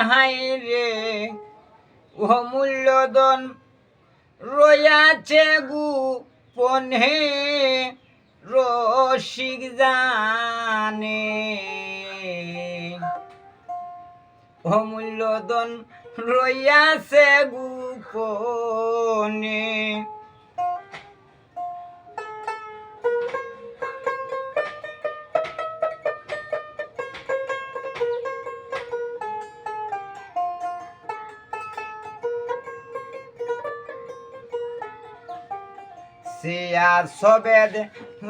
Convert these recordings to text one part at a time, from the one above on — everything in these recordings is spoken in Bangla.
হাই রে ও মূল্যদন রয়াছে গু পনে রসিক জানে। অমূল্যদন রইয়াছে গোপনে সিয়া সবেদ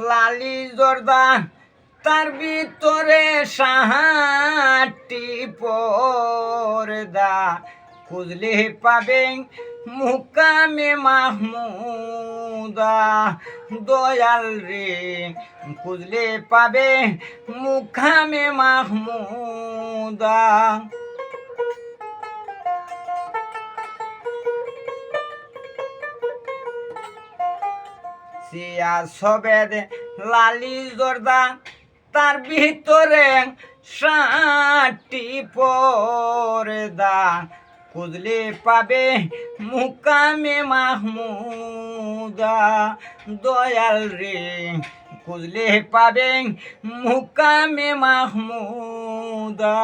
লালি জর্দা তার ভিতরে সাহাটি পর্দা। খুঁজলে পাবেন মুকামে মাহমুদা, দয়াল রে। খুঁজলে পাবে মুখামে মাহমুদা। সিয়া সবেদ লালি জর্দা, তার ভিতরে সাটি পর্দা। খুঁজলে পাবে মুকামে মাহমুদা, দয়াল রে। খুঁজলে পাবে মুকামে মাহমুদা।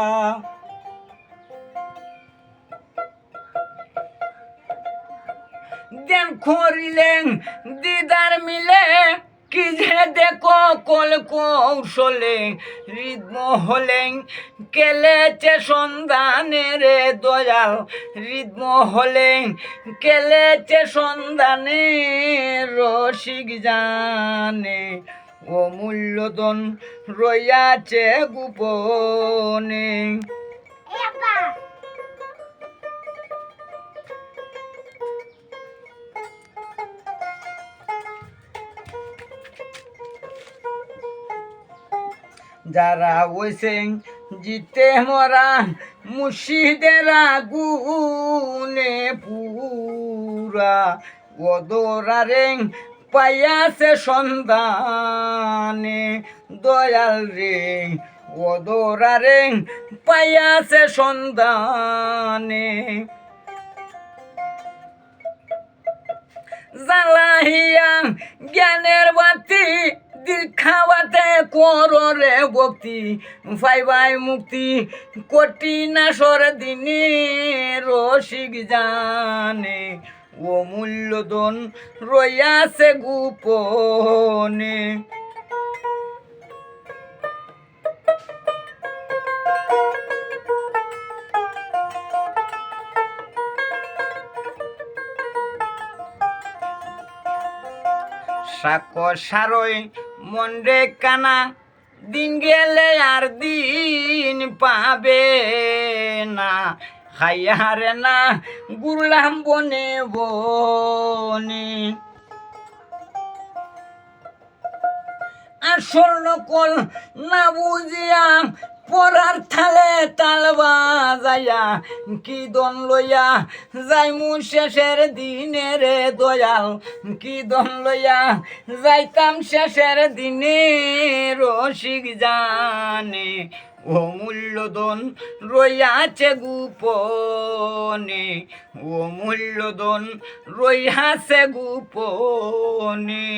করিলেন? দিদার মিলে কি যে দেখো কল কৌশলে হলেন। কেলেছে সন্ধানে রে দয়াল রিদ্ম হলেন। কেলেছে সন্ধানে রসিক জানে। ও মূল্যদন রইয়াছে গোপনে। যারা ওইসেন জিতে মরা মুর্শিদেরা গুনে পুরা। ওদরারে পাইয়াছে সন্ধানে, দয়াল রে। ওদরারে পাইয়াছে সন্ধানে। জ্বালাহিয়া জ্ঞানের বাতি দীক্ষাবাতে কররে ভক্তি ফাইবাই মুক্তি কোটি নাসর দিনে রসিক জানে, ও মূল্যদন রইয়াছে গোপনে। সাক সারই মন্ডে কানা দিন গেলে আর দিন পাবে না। হাইয়ারে না, গুরলাম বনে বনে। আসল নকল না বুঝিয়া পরার থালে তাল বাজাইয়া কি দন লইয়া যাইমু শেষের দিনে রে দয়াল? কি দন লইয়া যাইতাম শেষের দিনে রসিক জানে? ও মূল্যদন রইয়াছে গোপনে, ও মূল্যদন রইয়াছে গোপনে।